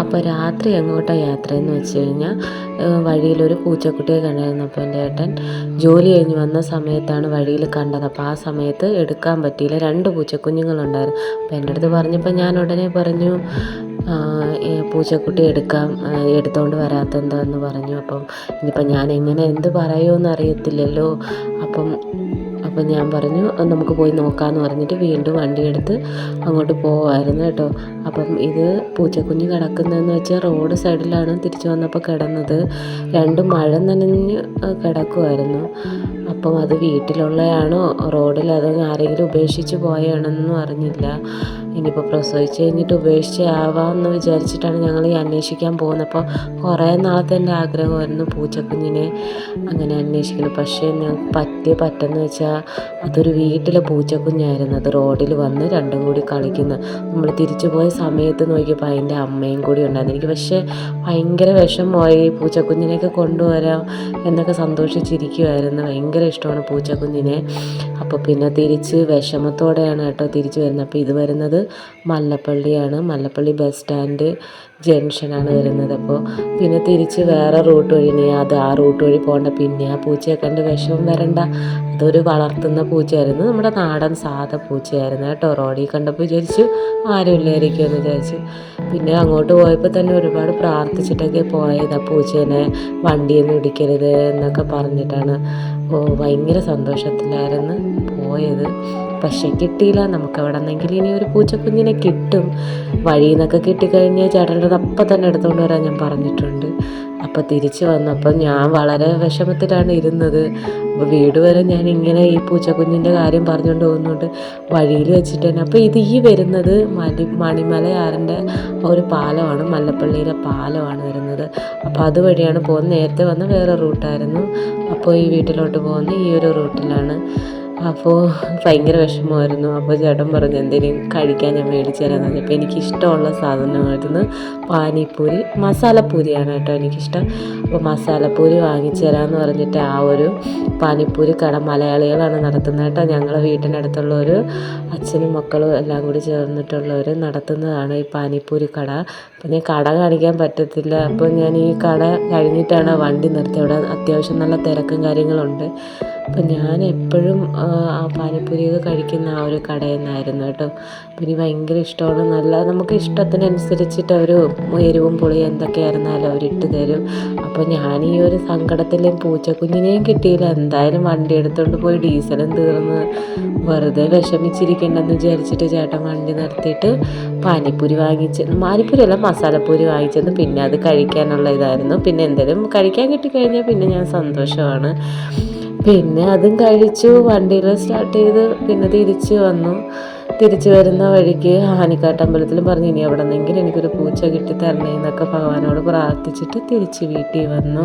അപ്പോൾ രാത്രി എങ്ങോട്ടാണ് യാത്രയെന്ന് വെച്ച് കഴിഞ്ഞാൽ വഴിയിലൊരു പൂച്ചക്കുട്ടിയെ കണ്ടായിരുന്നു. അപ്പോൾ എന്റെ ഏട്ടൻ ജോലി കഴിഞ്ഞ് വന്ന സമയത്താണ് വഴിയിൽ കണ്ടത്. അപ്പോൾ ആ സമയത്ത് എടുക്കാൻ പറ്റിയില്ല. രണ്ട് പൂച്ചക്കുഞ്ഞുങ്ങളുണ്ടായിരുന്നു. അപ്പോൾ എന്റെ അടുത്ത് പറഞ്ഞപ്പോൾ ഞാൻ ഉടനെ പറഞ്ഞു പൂച്ചക്കുട്ടി എടുക്കാം എടുത്തുകൊണ്ട് വരാത്ത വരാത്തെന്താന്ന് പറഞ്ഞു. അപ്പം ഇനിയിപ്പം ഞാൻ എങ്ങനെ എന്ത് പറയുമെന്ന് അറിയത്തില്ലല്ലോ. അപ്പം അപ്പം ഞാൻ പറഞ്ഞു നമുക്ക് പോയി നോക്കാമെന്ന് പറഞ്ഞിട്ട് വീണ്ടും വണ്ടിയെടുത്ത് അങ്ങോട്ട് പോവായിരുന്നു കേട്ടോ. അപ്പം ഇത് പൂച്ചക്കുഞ്ഞ് കിടക്കുന്നതെന്ന് വെച്ചാൽ റോഡ് സൈഡിലാണ് തിരിച്ചു വന്നപ്പോൾ കിടന്നത്. രണ്ട് മഴ നനഞ്ഞ് കിടക്കുമായിരുന്നു അപ്പം അത് വീട്ടിലുള്ളതാണോ റോഡിൽ അത് ആരെങ്കിലും ഉപേക്ഷിച്ച് പോയാണെന്നും അറിഞ്ഞില്ല. ഇനിയിപ്പോൾ പ്രസവിച്ച് കഴിഞ്ഞിട്ട് ഉപേക്ഷിച്ചാവാമെന്ന് വിചാരിച്ചിട്ടാണ് ഞങ്ങൾ ഈ അന്വേഷിക്കാൻ പോകുന്നത്. അപ്പോൾ കുറേ നാളത്തെ എന്റെ ആഗ്രഹമായിരുന്നു പൂച്ചക്കുഞ്ഞിനെ അങ്ങനെ അന്വേഷിക്കണം പക്ഷേ ഞങ്ങൾക്ക് പറ്റിയ പറ്റെന്ന് വെച്ചാൽ അതൊരു വീട്ടിലെ പൂച്ചക്കുഞ്ഞായിരുന്നു. അത് റോഡിൽ വന്ന് രണ്ടും കൂടി കളിക്കുന്നു. നമ്മൾ തിരിച്ചു പോയ സമയത്ത് നോക്കിയപ്പോൾ അതിന്റെ അമ്മയും കൂടി ഉണ്ടായിരുന്നു. എനിക്ക് പക്ഷേ ഭയങ്കര വിഷമമായി പൂച്ചക്കുഞ്ഞിനെയൊക്കെ കൊണ്ടുവരാം എന്നൊക്കെ സന്തോഷിച്ചിരിക്കുമായിരുന്നു ഭയങ്കര ഇഷ്ടമാണ് പൂച്ചക്കുഞ്ഞിനെ. അപ്പോൾ പിന്നെ തിരിച്ച് വിഷമത്തോടെയാണ് കേട്ടോ തിരിച്ചു വരുന്നത്. അപ്പോൾ ഇത് വരുന്നത് മല്ലപ്പള്ളിയാണ്. മല്ലപ്പള്ളി ബസ് സ്റ്റാൻഡ് ജംഗ്ഷനാണ് വരുന്നത്. അപ്പോൾ പിന്നെ തിരിച്ച് വേറെ റൂട്ട് വഴി ഇനി അത് ആ റൂട്ട് വഴി പോകേണ്ട. പിന്നെ ആ പൂച്ചയെ കണ്ട് വിഷമം വരണ്ട. അതൊരു വളർത്തുന്ന പൂച്ചയായിരുന്നു. നമ്മുടെ നാടൻ സാധാ പൂച്ചയായിരുന്നു കേട്ടോ. റോഡിൽ കണ്ടപ്പോൾ വിചാരിച്ചു ആരും ഇല്ലായിരിക്കും എന്ന് വിചാരിച്ചു. പിന്നെ അങ്ങോട്ട് പോയപ്പോൾ തന്നെ ഒരുപാട് പ്രാർത്ഥിച്ചിട്ടൊക്കെ പോയത്. ആ പൂച്ചേനെ വണ്ടിയൊന്നും ഇടിക്കരുത് എന്നൊക്കെ പറഞ്ഞിട്ടാണ്. ഭയങ്കര സന്തോഷത്തിലായിരുന്നു പോയത്. പക്ഷെ കിട്ടിയില്ല. നമുക്ക് എവിടെ നിന്നെങ്കിലും ഇനി ഒരു പൂച്ചക്കുഞ്ഞിനെ കിട്ടും. വഴിയിൽ നിന്നൊക്കെ കിട്ടിക്കഴിഞ്ഞാൽ ചേട്ടന്റെ അപ്പം തന്നെ എടുത്തുകൊണ്ട് വരാൻ ഞാൻ പറഞ്ഞിട്ടുണ്ട്. അപ്പോൾ തിരിച്ചു വന്നപ്പോൾ ഞാൻ വളരെ വിഷമത്തിലാണ് ഇരുന്നത്. അപ്പോൾ വീട് വരെ ഞാൻ ഇങ്ങനെ ഈ പൂച്ചക്കുഞ്ഞിന്റെ കാര്യം പറഞ്ഞുകൊണ്ട് പോകുന്നുണ്ട്. വഴിയിൽ വെച്ചിട്ട് തന്നെ. അപ്പോൾ ഇത് ഈ വരുന്നത് മണി മണിമലയാറിന്റെ ഒരു പാലമാണ്. മല്ലപ്പള്ളിയിലെ പാലമാണ് വരുന്നത്. അപ്പോൾ അതുവഴിയാണ് പോകുന്നത്. നേരത്തെ വന്ന വേറെ റൂട്ടായിരുന്നു. അപ്പോൾ ഈ വീട്ടിലോട്ട് പോകുന്ന ഈ ഒരു റൂട്ടിലാണ്. അപ്പോൾ ഭയങ്കര വിഷമമായിരുന്നു. അപ്പോൾ ചേട്ടൻ പറഞ്ഞു എന്തെങ്കിലും കഴിക്കാൻ ഞാൻ മേടിച്ചു തരാമെന്ന് പറഞ്ഞപ്പോൾ എനിക്ക് ഇഷ്ടമുള്ള സാധനമായിരുന്നു പാനിപ്പൂരി മസാലപ്പൂരിയാണ് കേട്ടോ എനിക്കിഷ്ടം. അപ്പോൾ മസാലപ്പൂരി വാങ്ങിച്ചു തരാമെന്ന് പറഞ്ഞിട്ട് ആ ഒരു പാനിപ്പൂരി കട മലയാളികളാണ് നടത്തുന്നത് കേട്ടോ. ഞങ്ങളുടെ വീട്ടിനടുത്തുള്ള ഒരു അച്ഛനും മക്കളും എല്ലാം കൂടി ചേർന്നിട്ടുള്ളവർ നടത്തുന്നതാണ് ഈ പാനിപ്പൂരി കട. അപ്പോൾ ഞാൻ കട കാണിക്കാൻ പറ്റത്തില്ല. അപ്പോൾ ഞാൻ ഈ കട കഴിഞ്ഞിട്ടാണ് വണ്ടി നിർത്തി അവിടെ അത്യാവശ്യം നല്ല തിരക്കും കാര്യങ്ങളുണ്ട് അപ്പം ഞാൻ എപ്പോഴും ആ പാനിപ്പൂരിയൊക്കെ കഴിക്കുന്ന ആ ഒരു കടയിൽ നിന്നായിരുന്നു കേട്ടോ. അപ്പം ഇനി ഭയങ്കര ഇഷ്ടമാണ്. നല്ല നമുക്ക് ഇഷ്ടത്തിനനുസരിച്ചിട്ട് അവർ എരിവും പുളിയും എന്തൊക്കെയായിരുന്നാലും അവർ ഇട്ട് തരും. അപ്പോൾ ഞാൻ ഈ ഒരു സങ്കടത്തിൽ പൂച്ചക്കുഞ്ഞിനെയും കിട്ടിയില്ല. എന്തായാലും വണ്ടി എടുത്തുകൊണ്ട് പോയി ഡീസലും തീർന്ന് വെറുതെ വിഷമിച്ചിരിക്കേണ്ടെന്ന് വിചാരിച്ചിട്ട് ചേട്ടൻ വണ്ടി നിർത്തിയിട്ട് പാനിപ്പൂരി വാങ്ങിച്ച് പാനിപ്പൂരി അല്ല മസാലപ്പൂരി വാങ്ങിച്ചെന്ന് പിന്നെ അത് കഴിക്കാനുള്ള ഇതായിരുന്നു. പിന്നെ എന്തെങ്കിലും കഴിക്കാൻ കിട്ടിക്കഴിഞ്ഞാൽ പിന്നെ ഞാൻ സന്തോഷമാണ്. പിന്നെ അതും കഴിച്ചു. വണ്ടിയിൽ സ്റ്റാർട്ട് ചെയ്ത് പിന്നെ തിരിച്ച് വന്നു. തിരിച്ചു വരുന്ന വഴിക്ക് ആനിക്കാട്ടമ്പലത്തിലും പറഞ്ഞു ഇനി എവിടെ നിന്നെങ്കിലും എനിക്കൊരു പൂച്ച കിട്ടി തരണേ എന്നൊക്കെ ഭഗവാനോട് പ്രാർത്ഥിച്ചിട്ട് തിരിച്ച് വീട്ടിൽ വന്നു.